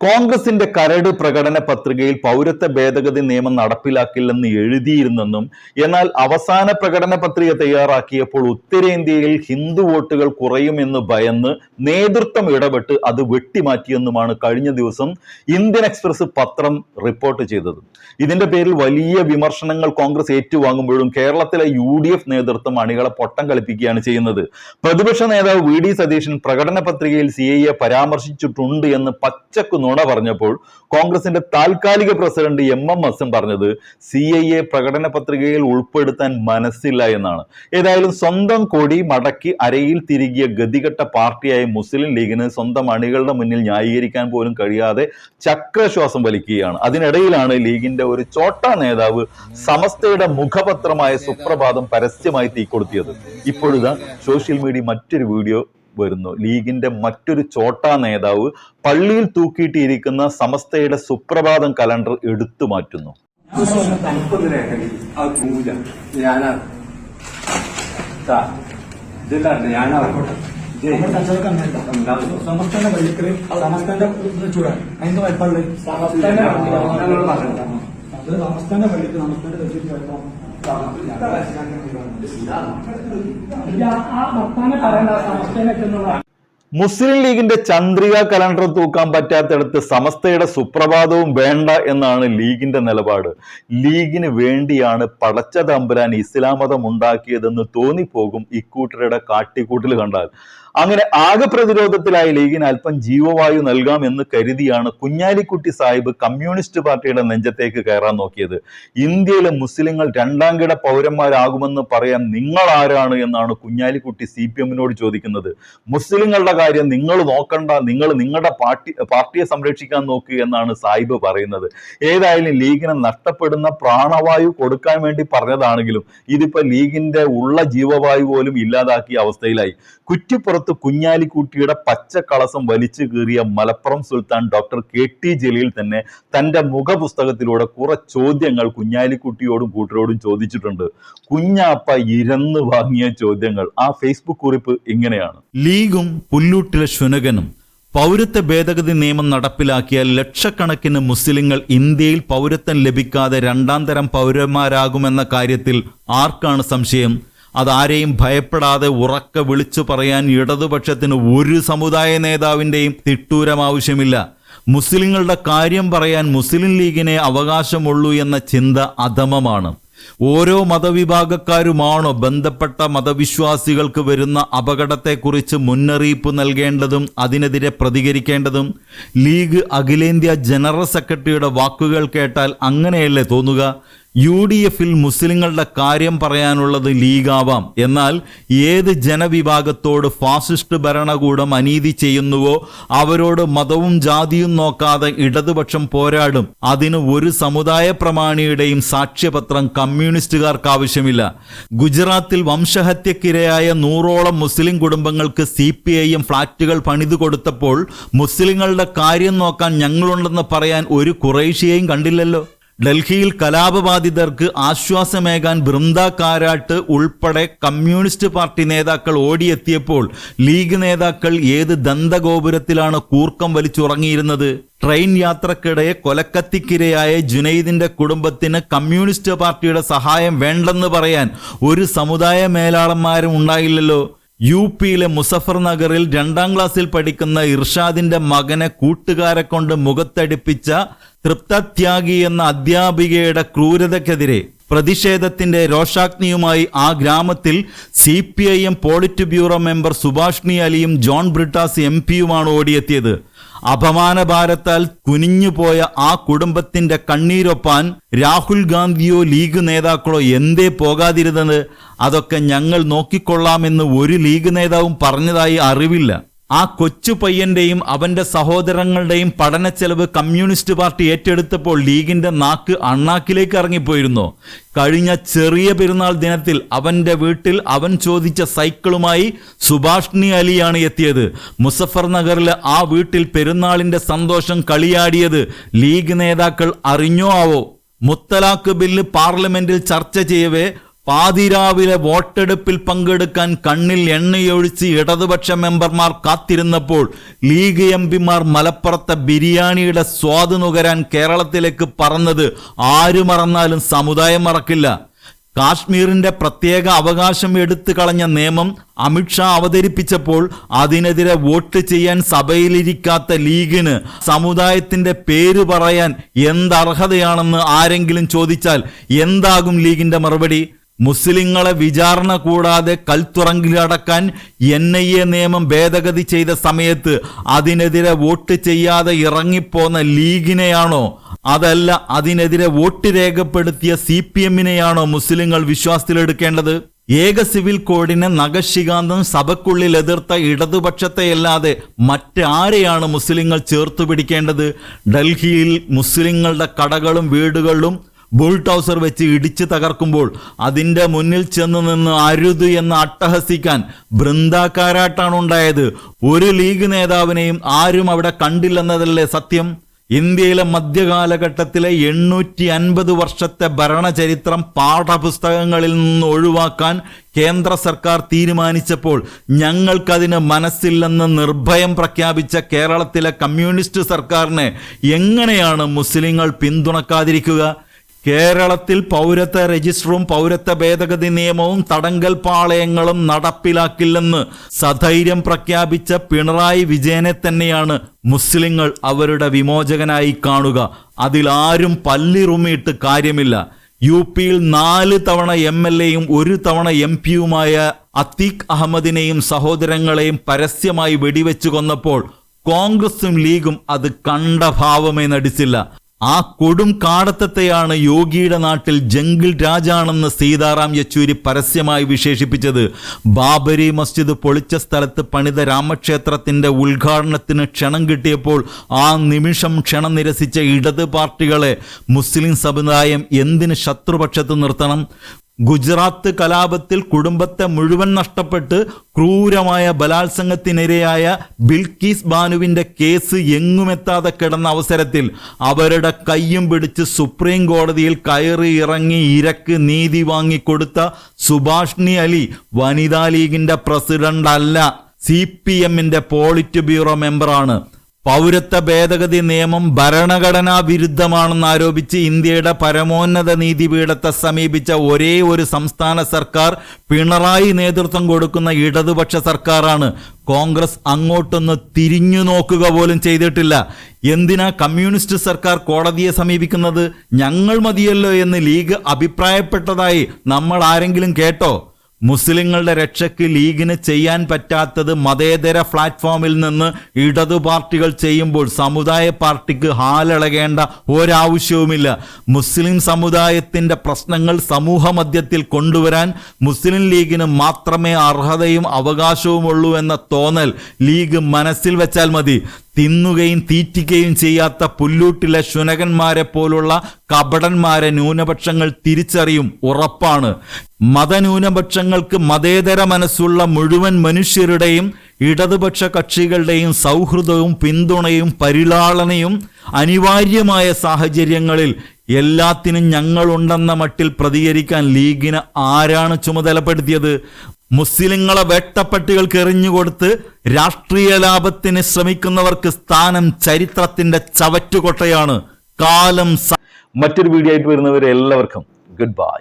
കോൺഗ്രസിന്റെ കരട് പ്രകടന പത്രികയിൽ പൗരത്വ ഭേദഗതി നിയമം നടപ്പിലാക്കില്ലെന്ന് എഴുതിയിരുന്നെന്നും എന്നാൽ അവസാന പ്രകടന പത്രിക തയ്യാറാക്കിയപ്പോൾ ഉത്തരേന്ത്യയിൽ ഹിന്ദു വോട്ടുകൾ കുറയുമെന്ന് ഭയന്ന് നേതൃത്വം ഇടപെട്ട് അത് വെട്ടിമാറ്റിയെന്നുമാണ് കഴിഞ്ഞ ദിവസം ഇന്ത്യൻ എക്സ്പ്രസ് പത്രം റിപ്പോർട്ട് ചെയ്തത്. ഇതിന്റെ പേരിൽ വലിയ വിമർശനങ്ങൾ കോൺഗ്രസ് ഏറ്റുവാങ്ങുമ്പോഴും കേരളത്തിലെ യു ഡി എഫ് നേതൃത്വം അണികളെ പൊട്ടം കളിപ്പിക്കുകയാണ് ചെയ്യുന്നത്. പ്രതിപക്ഷ നേതാവ് വി ഡി സതീശൻ പ്രകടന പത്രികയിൽ സി പരാമർശിച്ചിട്ടുണ്ട് എന്ന് പച്ചക്ക് നുണ പറഞ്ഞപ്പോൾ കോൺഗ്രസിന്റെ താൽക്കാലിക പ്രസിഡന്റ് എം എം എസും പറഞ്ഞത് സി ഐ എ പ്രകടന പത്രികയിൽ ഉൾപ്പെടുത്താൻ മനസ്സില്ല എന്നാണ്. ഏതായാലും സ്വന്തം കൊടി മടക്കി അരയിൽ തിരികിയ ഗതികെട്ട പാർട്ടിയായ മുസ്ലിം ലീഗിന് സ്വന്തം അണികളുടെ മുന്നിൽ ന്യായീകരിക്കാൻ പോലും കഴിയാതെ ചക്രശ്വാസം വലിക്കുകയാണ്. അതിനിടയിലാണ് ലീഗിന്റെ ഒരു ചോട്ട നേതാവ് സമസ്തയുടെ മുഖപത്രമായ സുപ്രഭാതം പരസ്യമായി തീക്കൊടുത്തിയത് ഇപ്പോഴിതാ സോഷ്യൽ മീഡിയ മറ്റൊരു വീഡിയോ വരുന്നു. ലീഗിന്റെ മറ്റൊരു ചോട്ടാ നേതാവ് പള്ളിയിൽ തൂക്കിയിട്ടിരിക്കുന്ന സമസ്തയുടെ സുപ്രഭാതം കലണ്ടർ എടുത്തു മാറ്റുന്നു. സമസ്തന്റെ പള്ളിക്കൽ സമസ്തന്റെ ചൂടാണ്. അതിന്റെ സമസ്തന്റെ. അത് സംസ്ഥാന പള്ളിക്ക് നമസ്കാരം തെറ്റിച്ച് വയപ്പാണ് ആ വർത്താനം പറയേണ്ട എന്നുള്ള മുസ്ലിം ലീഗിന്റെ ചന്ദ്രിക കലണ്ടർ തൂക്കാൻ പറ്റാത്തടത്ത് സമസ്തയുടെ സുപ്രഭാതവും വേണ്ട എന്നാണ് ലീഗിന്റെ നിലപാട്. ലീഗിന് വേണ്ടിയാണ് പടച്ച തമ്പുരാൻ ഇസ്ലാം മതം ഉണ്ടാക്കിയതെന്ന് തോന്നിപ്പോകും ഇക്കൂട്ടരുടെ കാട്ടിക്കൂട്ടിൽ കണ്ടാൽ. അങ്ങനെ ആകെ പ്രതിരോധത്തിലായി ലീഗിന് അല്പം ജീവവായു നൽകാം എന്ന് കരുതിയാണ് കുഞ്ഞാലിക്കുട്ടി സാഹിബ് കമ്മ്യൂണിസ്റ്റ് പാർട്ടിയുടെ നെഞ്ചത്തേക്ക് കയറാൻ നോക്കിയത്. ഇന്ത്യയിലെ മുസ്ലിങ്ങൾ രണ്ടാം കിട പൗരന്മാരാകുമെന്ന് പറയാൻ നിങ്ങൾ ആരാണ് എന്നാണ് കുഞ്ഞാലിക്കുട്ടി സി പി എമ്മിനോട് ചോദിക്കുന്നത്. മുസ്ലിങ്ങളുടെ കാര്യം നിങ്ങൾ നോക്കണ്ട നിങ്ങൾ നിങ്ങളുടെ പാർട്ടി പാർട്ടിയെ സംരക്ഷിക്കാൻ നോക്കുക എന്നാണ് സാഹിബ് പറയുന്നത്. ഏതായാലും ലീഗിന് നഷ്ടപ്പെടുന്ന പ്രാണവായു കൊടുക്കാൻ വേണ്ടി പറഞ്ഞതാണെങ്കിലും ഇതിപ്പോ ലീഗിന്റെ ഉള്ള ജീവവായു പോലും ഇല്ലാതാക്കിയ അവസ്ഥയിലായി. കുറ്റിപ്പുറത്ത് കുഞ്ഞാലിക്കുട്ടിയുടെ പച്ച കളസം വലിച്ചു കീറിയ മലപ്പുറം സുൽത്താൻ ഡോക്ടർ കെ ടി ജലീൽ തന്നെ തന്റെ മുഖപുസ്തകത്തിലൂടെ കുറെ ചോദ്യങ്ങൾ കുഞ്ഞാലിക്കുട്ടിയോടും കൂട്ടരോടും ചോദിച്ചിട്ടുണ്ട്. കുഞ്ഞാപ്പ ഇരന്ന് വാങ്ങിയ ചോദ്യങ്ങൾ ആ ഫേസ്ബുക്ക് കുറിപ്പ് ഇങ്ങനെയാണ്. ലീഗും പുല്ലൂട്ടിലെ ശുനകനും പൗരത്വ ഭേദഗതി നിയമം നടപ്പിലാക്കിയ ലക്ഷക്കണക്കിന് മുസ്ലിങ്ങൾ ഇന്ത്യയിൽ പൗരത്വം ലഭിക്കാതെ രണ്ടാം തരം പൗരന്മാരാകുമെന്ന കാര്യത്തിൽ ആർക്കാണ് സംശയം? അതാരെയും ഭയപ്പെടാതെ ഉറക്കെ വിളിച്ചു പറയാൻ ഇടതുപക്ഷത്തിന് ഒരു സമുദായ നേതാവിന്റെയും തിട്ടൂരം ആവശ്യമില്ല. മുസ്ലിങ്ങളുടെ കാര്യം പറയാൻ മുസ്ലിം ലീഗിനെ അവകാശമുള്ളൂ എന്ന ചിന്ത അധമമാണ്. ഓരോ മതവിഭാഗക്കാരുമാണോ ബന്ധപ്പെട്ട മതവിശ്വാസികൾക്ക് വരുന്ന അപകടത്തെക്കുറിച്ച് മുന്നറിയിപ്പ് നൽകേണ്ടതും അതിനെതിരെ പ്രതികരിക്കേണ്ടതും? ലീഗ് അഖിലേന്ത്യാ ജനറൽ സെക്രട്ടറിയുടെ വാക്കുകൾ കേട്ടാൽ അങ്ങനെയല്ലേ തോന്നുക? യു ഡി എഫിൽ മുസ്ലിങ്ങളുടെ കാര്യം പറയാനുള്ളത് ലീഗാവാം. എന്നാൽ ഏത് ജനവിഭാഗത്തോട് ഫാസിസ്റ്റ് ഭരണകൂടം അനീതി ചെയ്യുന്നുവോ അവരോട് മതവും ജാതിയും നോക്കാതെ ഇടതുപക്ഷം പോരാടും. അതിന് ഒരു സമുദായ പ്രമാണിയുടെയും സാക്ഷ്യപത്രം കമ്മ്യൂണിസ്റ്റുകാർക്ക് ആവശ്യമില്ല. ഗുജറാത്തിൽ വംശഹത്യക്കിരയായ നൂറോളം മുസ്ലിം കുടുംബങ്ങൾക്ക് സി പി ഐയും ഫ്ളാറ്റുകൾ പണിതു കൊടുത്തപ്പോൾ മുസ്ലിങ്ങളുടെ കാര്യം നോക്കാൻ ഞങ്ങളുണ്ടെന്ന് പറയാൻ ഒരു കുറേശ്യയും കണ്ടില്ലല്ലോ. ഡൽഹിയിൽ കലാപബാധിതർക്ക് ആശ്വാസമേകാൻ ബൃന്ദ കാരാട്ട് ഉൾപ്പെടെ കമ്മ്യൂണിസ്റ്റ് പാർട്ടി നേതാക്കൾ ഓടിയെത്തിയപ്പോൾ ലീഗ് നേതാക്കൾ ഏത് ദന്തഗോപുരത്തിലാണ് കൂർക്കം വലിച്ചുറങ്ങിയിരുന്നത്? ട്രെയിൻ യാത്രക്കിടെ കൊലക്കത്തിക്കിരയായ ജുനൈദിന്റെ കുടുംബത്തിന് കമ്മ്യൂണിസ്റ്റ് പാർട്ടിയുടെ സഹായം വേണ്ടെന്ന് പറയാൻ ഒരു സമുദായ മേലാളന്മാരും ഉണ്ടായില്ലല്ലോ. യു പിയിലെ മുസഫർ നഗറിൽ രണ്ടാം ക്ലാസ്സിൽ പഠിക്കുന്ന ഇർഷാദിന്റെ മകനെ കൂട്ടുകാരെ കൊണ്ട് മുഖത്തടിപ്പിച്ച തൃപ്തത്യാഗി എന്ന അധ്യാപികയുടെ ക്രൂരതയ്ക്കെതിരെ പ്രതിഷേധത്തിന്റെ രോഷാഗ്നിയുമായി ആ ഗ്രാമത്തിൽ C P I M politburo member Subhashini അലിയും ജോൺ ബ്രിട്ടാസ് എം പിയുമാണ് ഓടിയെത്തിയത്. അപമാന ഭാരത്താൽ കുനിഞ്ഞുപോയ ആ കുടുംബത്തിന്റെ കണ്ണീരൊപ്പാൻ രാഹുൽ ഗാന്ധിയോ ലീഗ് നേതാക്കളോ എന്തേ പോകാതിരുന്നത്? അതൊക്കെ ഞങ്ങൾ നോക്കിക്കൊള്ളാമെന്ന് ഒരു ലീഗ് നേതാവും പറഞ്ഞതായി അറിവില്ല. ആ കൊച്ചു പയ്യന്റെയും അവന്റെ സഹോദരങ്ങളുടെയും പഠന ചെലവ് കമ്മ്യൂണിസ്റ്റ് പാർട്ടി ഏറ്റെടുത്തപ്പോൾ ലീഗിന്റെ നാക്ക് അണ്ണാക്കിലേക്ക് ഇറങ്ങിപ്പോയിരുന്നു. കഴിഞ്ഞ ചെറിയ പെരുന്നാൾ ദിനത്തിൽ അവന്റെ വീട്ടിൽ അവൻ ചോദിച്ച സൈക്കിളുമായി സുഭാഷ്ണി അലിയാണ് എത്തിയത്. മുസഫർ നഗറിലെ ആ വീട്ടിൽ പെരുന്നാളിന്റെ സന്തോഷം കളിയാടിയത് ലീഗ് നേതാക്കൾ അറിഞ്ഞോ ആവോ? മുത്തലാഖ് ബില്ല് പാർലമെന്റിൽ ചർച്ച ചെയ്യവേ പാതിരാവിലെ വോട്ടെടുപ്പിൽ പങ്കെടുക്കാൻ കണ്ണിൽ എണ്ണയൊഴിച്ച് ഇടതുപക്ഷ മെമ്പർമാർ കാത്തിരുന്നപ്പോൾ ലീഗ് എം പിമാർ മലപ്പുറത്തെ ബിരിയാണിയുടെ സ്വാദ് നുകരാൻ കേരളത്തിലേക്ക് പറന്നത് ആര് മറന്നാലും സമുദായം മറക്കില്ല. കാശ്മീരിന്റെ പ്രത്യേക അവകാശം എടുത്തു കളഞ്ഞ നിയമം അമിത്ഷാ അവതരിപ്പിച്ചപ്പോൾ അതിനെതിരെ വോട്ട് ചെയ്യാൻ സഭയിലിരിക്കാത്ത ലീഗിന് സമുദായത്തിന്റെ പേര് പറയാൻ എന്തർഹതയാണെന്ന് ആരെങ്കിലും ചോദിച്ചാൽ എന്താകും ലീഗിന്റെ മറുപടി? മുസ്ലിങ്ങളെ വിചാരണ കൂടാതെ കൽത്തുറങ്കിലടക്കാൻ എൻ ഐ എ നിയമം ഭേദഗതി ചെയ്ത സമയത്ത് അതിനെതിരെ വോട്ട് ചെയ്യാതെ ഇറങ്ങിപ്പോന്ന ലീഗിനെയാണോ? അതല്ല അതിനെതിരെ വോട്ട് രേഖപ്പെടുത്തിയ സി പി എമ്മിനെയാണോ മുസ്ലിങ്ങൾ വിശ്വാസത്തിലെടുക്കേണ്ടത്? ഏക സിവിൽ കോഡിനെ നഖശികാന്തം സഭയ്ക്കുള്ളിൽ എതിർത്ത ഇടതുപക്ഷത്തെയല്ലാതെ മറ്റാരെയാണ് മുസ്ലിങ്ങൾ ചേർത്തു പിടിക്കേണ്ടത് ഡൽഹിയിൽ മുസ്ലിങ്ങളുടെ കടകളും വീടുകളും ബുൾടൗസർ വെച്ച് ഇടിച്ചു തകർക്കുമ്പോൾ അതിന്റെ മുന്നിൽ ചെന്ന് നിന്ന് അരുത് എന്ന് അട്ടഹസിക്കാൻ ബൃന്ദാക്കാരാട്ടാണ് ഉണ്ടായത്. ഒരു ലീഗ് നേതാവിനെയും ആരും അവിടെ കണ്ടില്ലെന്നതല്ലേ സത്യം? ഇന്ത്യയിലെ മധ്യകാലഘട്ടത്തിലെ എണ്ണൂറ്റി അൻപത് വർഷത്തെ ഭരണചരിത്രം പാഠപുസ്തകങ്ങളിൽ നിന്ന് ഒഴിവാക്കാൻ കേന്ദ്ര സർക്കാർ തീരുമാനിച്ചപ്പോൾ ഞങ്ങൾക്കതിന് മനസ്സില്ലെന്ന് നിർഭയം പ്രഖ്യാപിച്ച കേരളത്തിലെ കമ്മ്യൂണിസ്റ്റ് സർക്കാരിനെ എങ്ങനെയാണ് മുസ്ലിങ്ങൾ പിന്തുണക്കാതിരിക്കുക? കേരളത്തിൽ പൗരത്വ രജിസ്റ്ററും പൗരത്വ ഭേദഗതി നിയമവും തടങ്കൽ പാളയങ്ങളും നടപ്പിലാക്കില്ലെന്ന് സധൈര്യം പ്രഖ്യാപിച്ച പിണറായി വിജയനെ തന്നെയാണ് മുസ്ലിങ്ങൾ അവരുടെ വിമോചകനായി കാണുക. അതിലാരും പല്ലിറുമിയിട്ട് കാര്യമില്ല. യു പിയിൽ നാല് തവണ എം എൽ എയും ഒരു തവണ എം പിയുമായ അത്തീഖ് അഹമ്മദിനെയും സഹോദരങ്ങളെയും പരസ്യമായി വെടിവെച്ചു കൊന്നപ്പോൾ കോൺഗ്രസും ലീഗും അത് കണ്ട ഭാവമേ നടിച്ചില്ല. ആ കൊടും കാടത്തത്തെയാണ് യോഗിയുടെ നാട്ടിൽ ജംഗിൾ രാജാണെന്ന് സീതാറാം യെച്ചൂരി പരസ്യമായി വിശേഷിപ്പിച്ചത്. ബാബരി മസ്ജിദ് പൊളിച്ച സ്ഥലത്ത് പണിത രാമക്ഷേത്രത്തിന്റെ ഉദ്ഘാടനത്തിന് ക്ഷണം കിട്ടിയപ്പോൾ ആ നിമിഷം ക്ഷണം നിരസിച്ച ഇടത് പാർട്ടികളെ മുസ്ലിം സമുദായം എന്തിന് ശത്രുപക്ഷത്ത് നിർത്തണം? ഗുജറാത്ത് കലാപത്തിൽ കുടുംബത്തെ മുഴുവൻ നഷ്ടപ്പെട്ട് ക്രൂരമായ ബലാത്സംഗത്തിനിരയായ ബിൽക്കീസ് ബാനുവിന്റെ കേസ് എങ്ങുമെത്താതെ കിടന്ന അവസരത്തിൽ അവരുടെ കയ്യും പിടിച്ച് സുപ്രീം കോടതിയിൽ കയറി ഇറങ്ങി ഇരക്ക് നീതി വാങ്ങിക്കൊടുത്ത സുഭാഷ്ണി അലി വനിതാ ലീഗിന്റെ പ്രസിഡന്റ് അല്ല സി പി എമ്മിന്റെ പോളിറ്റ് ബ്യൂറോ മെമ്പറാണ്. പൗരത്വ ഭേദഗതി നിയമം ഭരണഘടനാ വിരുദ്ധമാണെന്ന് ആരോപിച്ച് ഇന്ത്യയുടെ പരമോന്നത നീതിപീഠത്തെ സമീപിച്ച ഒരേ ഒരു സംസ്ഥാന സർക്കാർ പിണറായി നേതൃത്വം കൊടുക്കുന്ന ഇടതുപക്ഷ സർക്കാരാണ്. കോൺഗ്രസ് അങ്ങോട്ടൊന്ന് തിരിഞ്ഞു നോക്കുക പോലും ചെയ്തിട്ടില്ല. എന്തിനാ കമ്മ്യൂണിസ്റ്റ് സർക്കാർ കോടതിയെ സമീപിക്കുന്നത്? ഞങ്ങൾ മതിയല്ലോ എന്ന് ലീഗ് അഭിപ്രായപ്പെട്ടതായി നമ്മൾ ആരെങ്കിലും കേട്ടോ? മുസ്ലിങ്ങളുടെ രക്ഷയ്ക്ക് ലീഗിന് ചെയ്യാൻ പറ്റാത്തത് മതേതര പ്ലാറ്റ്ഫോമിൽ നിന്ന് ഇടതു പാർട്ടികൾ ചെയ്യുമ്പോൾ സമുദായ പാർട്ടിക്ക് ഹാലിളകേണ്ട ഒരാവശ്യവുമില്ല. മുസ്ലിം സമുദായത്തിന്റെ പ്രശ്നങ്ങൾ സമൂഹ മധ്യത്തിൽ കൊണ്ടുവരാൻ മുസ്ലിം ലീഗിന് മാത്രമേ അർഹതയും അവകാശവുമുള്ളൂ എന്ന തോന്നൽ ലീഗ് മനസ്സിൽ വെച്ചാൽ മതി. തിന്നുകയും തീറ്റിക്കുകയും ചെയ്യാത്ത പുല്ലൂട്ടിലെ ശുനകന്മാരെ പോലുള്ള കപടന്മാരെ ന്യൂനപക്ഷങ്ങൾ തിരിച്ചറിയും ഉറപ്പാണ്. മതന്യൂനപക്ഷങ്ങൾക്ക് മതേതര മനസ്സുള്ള മുഴുവൻ മനുഷ്യരുടെയും ഇടതുപക്ഷ കക്ഷികളുടെയും സൗഹൃദവും പിന്തുണയും പരിലാളനയും അനിവാര്യമായ സാഹചര്യങ്ങളിൽ എല്ലാത്തിനും ഞങ്ങളുണ്ടെന്ന മട്ടിൽ പ്രതികരിക്കാൻ ലീഗിന് ആരാണ് ചുമതലപ്പെടുത്തിയത്? മുസ്ലിങ്ങളെ വേട്ടപ്പട്ടികൾക്ക് എറിഞ്ഞുകൊടുത്ത് രാഷ്ട്രീയ ലാഭത്തിന് ശ്രമിക്കുന്നവർക്ക് സ്ഥാനം ചരിത്രത്തിന്റെ ചവറ്റുകൊട്ടയാണ്. കാലം മറ്റൊരു വീഡിയോ ആയിട്ട് വരുന്നവരെ എല്ലാവർക്കും ഗുഡ് ബൈ